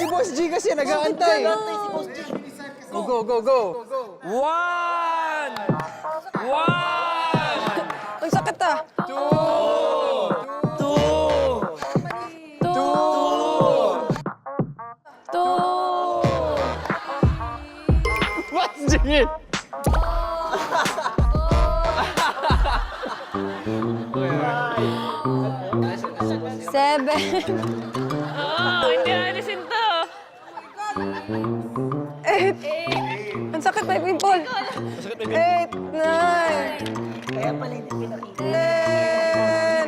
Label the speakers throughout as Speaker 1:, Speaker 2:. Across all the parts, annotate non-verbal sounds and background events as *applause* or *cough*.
Speaker 1: si Boss G kasi nag-aantay. Go, go, go, go.
Speaker 2: One! One!
Speaker 3: Ang sakit ah.
Speaker 2: Two!
Speaker 3: Two.
Speaker 1: Boss G!
Speaker 3: Seven. Ang sakit may pimple. Eight. Nine. Kaya pala hindi pinakita. Ten.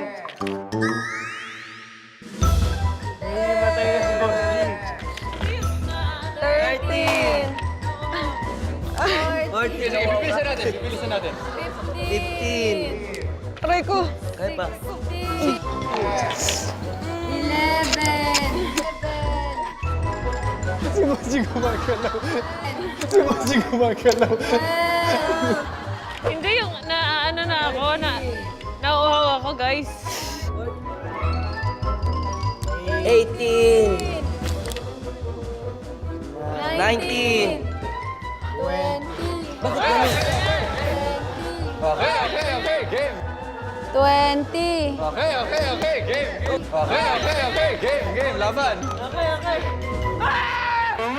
Speaker 3: Thirteen.
Speaker 1: Bibilisan natin, bibilisan natin.
Speaker 3: Fifteen. Aray ko.
Speaker 2: Kaya pa.
Speaker 3: Eleven.
Speaker 1: Si Boss G gumagalaw. Si Boss G gumagalaw.
Speaker 4: Hindi yung na ano na ako, na nauuhaw ako, guys.
Speaker 2: 18! 19!
Speaker 1: Okay, okay, okay, game.
Speaker 3: Twenty.
Speaker 1: Okay, okay, okay, game. Okay, okay, okay, game, game, laban.
Speaker 4: Okay, okay.
Speaker 1: Six!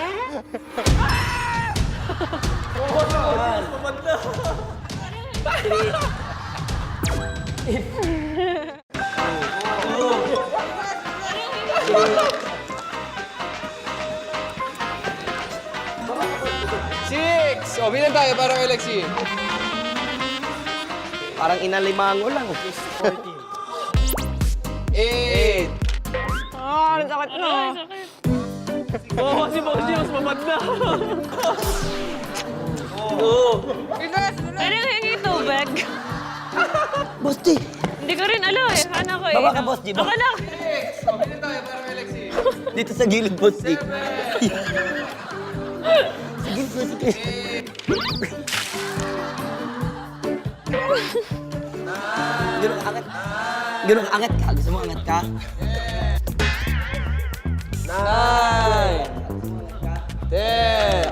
Speaker 1: O, bilang tayo para kay Lexi.
Speaker 2: Parang inalimango lang.
Speaker 1: Eight!
Speaker 3: Ah, ang sakit na.
Speaker 2: Oo, kasi Boss G, mas mamanda.
Speaker 4: Ano yung hingi tubig?
Speaker 2: Boss G!
Speaker 4: Hindi ko rin alam eh. Ano ko eh.
Speaker 2: Baba ka, Boss G, baba.
Speaker 4: lang.
Speaker 1: O, bilang tayo para kay Lexi.
Speaker 2: Dito sa gilid, Boss G. Sige, sige. Ganun ka angat. Ganun ka angat ka. Gusto mo angat ka?
Speaker 1: Nine! Ten!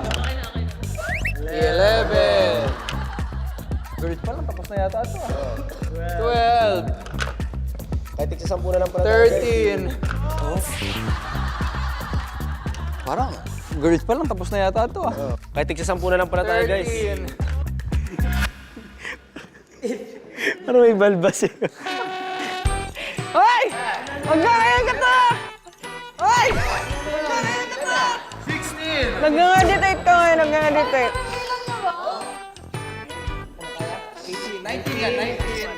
Speaker 1: Eleven! Gulit pa lang, tapos na yata ito. ah. Twelve!
Speaker 2: Kahit tigsa sampu na lang pala.
Speaker 1: Thirteen! Parang, gulit pa lang, tapos na yata ito ah.
Speaker 2: Kahit tigsa sampu na lang pala tayo, guys.
Speaker 1: Thirteen!
Speaker 2: Parang may balbas eh.
Speaker 3: Hoy! Magkakayan ka! Nag-meditate ka ngayon, nag-meditate.
Speaker 1: Nineteen yan, nineteen!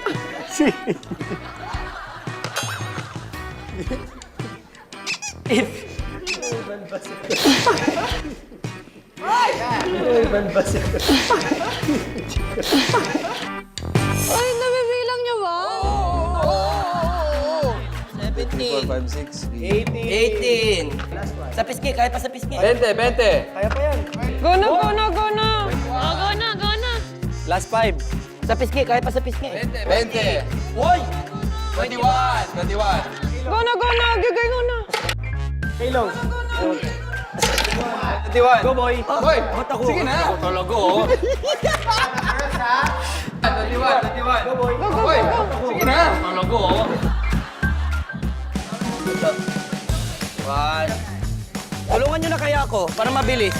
Speaker 3: Ay,
Speaker 1: 5, 6, 18.
Speaker 2: 18. Sa pisngi, kaya pa sa pisngi.
Speaker 1: 20, 20. Kaya pa yan.
Speaker 3: Go na, go na, go na.
Speaker 4: Oh, go na, go na.
Speaker 2: Last 5. Sa pisngi, kaya pa sa pisngi.
Speaker 1: 20, 20.
Speaker 2: Uy!
Speaker 1: 21, 21.
Speaker 3: Go na, go na, gigay go na.
Speaker 2: Kailong.
Speaker 1: Go na,
Speaker 2: go na. 21. Go, boy.
Speaker 1: Oh, boy.
Speaker 2: Hot ako.
Speaker 1: Sige na.
Speaker 2: Ako talaga, oh. *laughs*
Speaker 1: 21, 21. Go, boy. Go, go, go. Sige na.
Speaker 2: Talaga, oh. Ako para mabilis.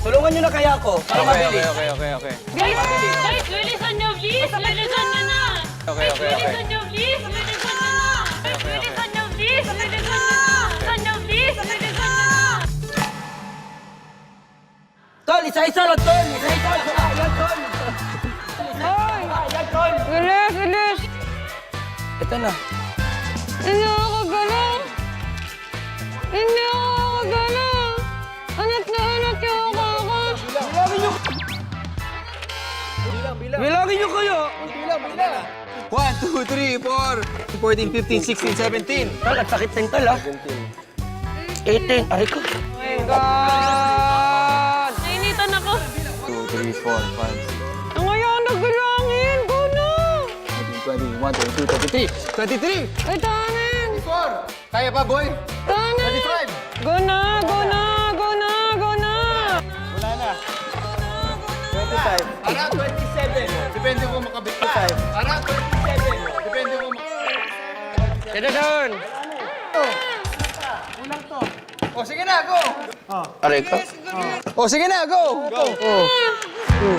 Speaker 2: Tulungan nyo na kaya ako para
Speaker 1: Okay,
Speaker 2: mabilis.
Speaker 1: okay, okay, okay, okay.
Speaker 4: Guys, bilisan nyo, please. Bilisan nyo na.
Speaker 1: Okay, okay, okay.
Speaker 4: Bilisan nyo, please. Bilisan nyo na. Bilisan nyo, please. Bilisan nyo na. Bilisan nyo, please. Bilisan nyo na.
Speaker 2: Tol, isa-isa lang, tol. Isa-isa lang. Ayan, tol. Ayan, tol.
Speaker 3: Bilis, bilis!
Speaker 2: Ito na.
Speaker 3: Hindi ako galang! Hindi ako
Speaker 2: Bilangin nyo kayo.
Speaker 1: One, two, three, four, 14, 15, 16, 17.
Speaker 2: Tol, ang sakit din, tol, ah. 18. Aray ko.
Speaker 3: Oh my God!
Speaker 4: Nainitan ako.
Speaker 1: 2, 3, 4, 5, 6,
Speaker 3: Ang ayaw nagbilangin! Go na!
Speaker 1: 20, 21, 22, 23. 23!
Speaker 3: Ay, tanin!
Speaker 1: 24! Kaya pa, boy?
Speaker 3: Tanin!
Speaker 1: 25!
Speaker 3: Around 27.
Speaker 2: Depende kung makabit ko tayo. 27. Depende kung makabit. Kaya doon. Ulang to.
Speaker 1: O sige na, go! Oh.
Speaker 2: Aray ka? Oh.
Speaker 1: O sige na, go! Go!
Speaker 5: Oh. Go.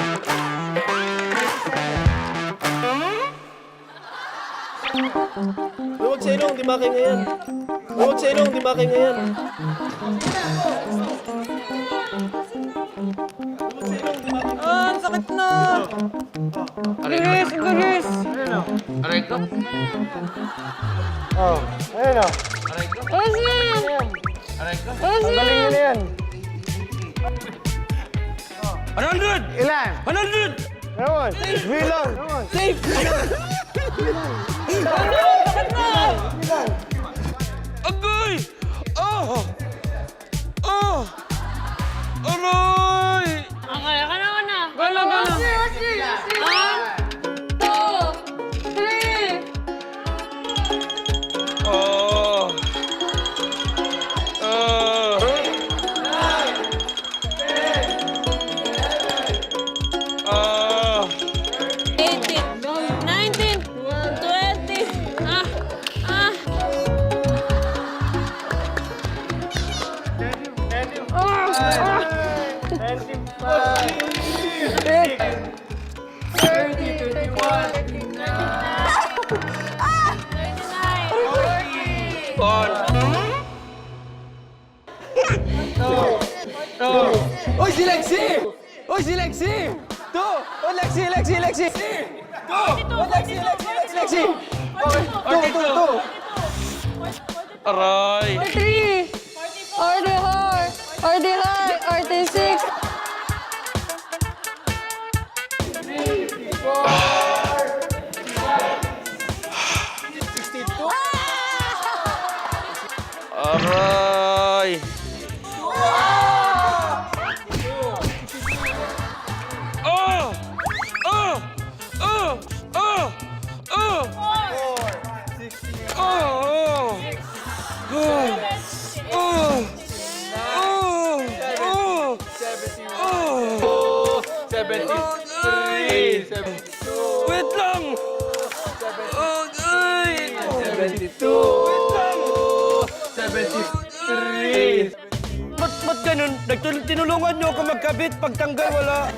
Speaker 5: Luwag sa ilong, di ba kayo ngayon? Luwag sa ilong, di ba kayo ngayon?
Speaker 3: Aray ko. Bilis, bilis.
Speaker 2: Aray
Speaker 5: ko.
Speaker 2: Oh,
Speaker 5: ayun
Speaker 2: o.
Speaker 5: Aray ko.
Speaker 2: Tapos na yan. Aray
Speaker 4: ko. Tapos na Galing nyo yan. na
Speaker 2: yan. 100! Ilan?
Speaker 4: 100! Ramon, bilog. Ramon. Safe!
Speaker 1: Uy, si Lexi! Uy, si Lexi! To! Oh, Lexi, Lexi, Lexi! To! Oh, Lexi, Lexi, Lexi, Lexi! Okay, to, to, to!
Speaker 2: Aray!
Speaker 4: 43, 44, 45, 46.
Speaker 2: Wait lang! Oh, ay!
Speaker 1: 72!
Speaker 2: Wait lang!
Speaker 1: 73!
Speaker 2: Ba't, ba't ganun? Nagtul- tinulungan niyo ako magkabit. Pagtanggal, wala.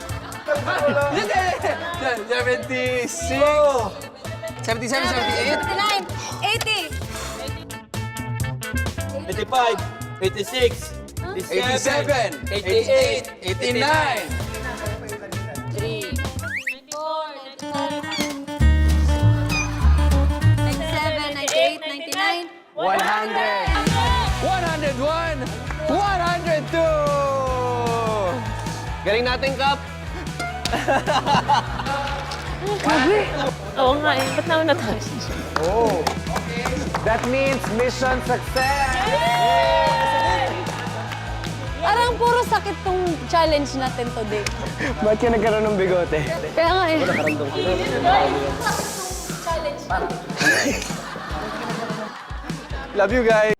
Speaker 1: Hindi! 76! 77, 78?
Speaker 4: 89, 80.
Speaker 5: 85, 86,
Speaker 1: 87, 88, 89! 100! 101! 102!
Speaker 5: Galing natin, Kap.
Speaker 4: Oo nga eh. Ba't nauna tayo?
Speaker 5: That means mission success.
Speaker 4: Parang puro sakit tong challenge natin today.
Speaker 5: Ba't ka nagkaroon ng bigote?
Speaker 4: Kaya nga eh. *laughs*
Speaker 1: Love you guys!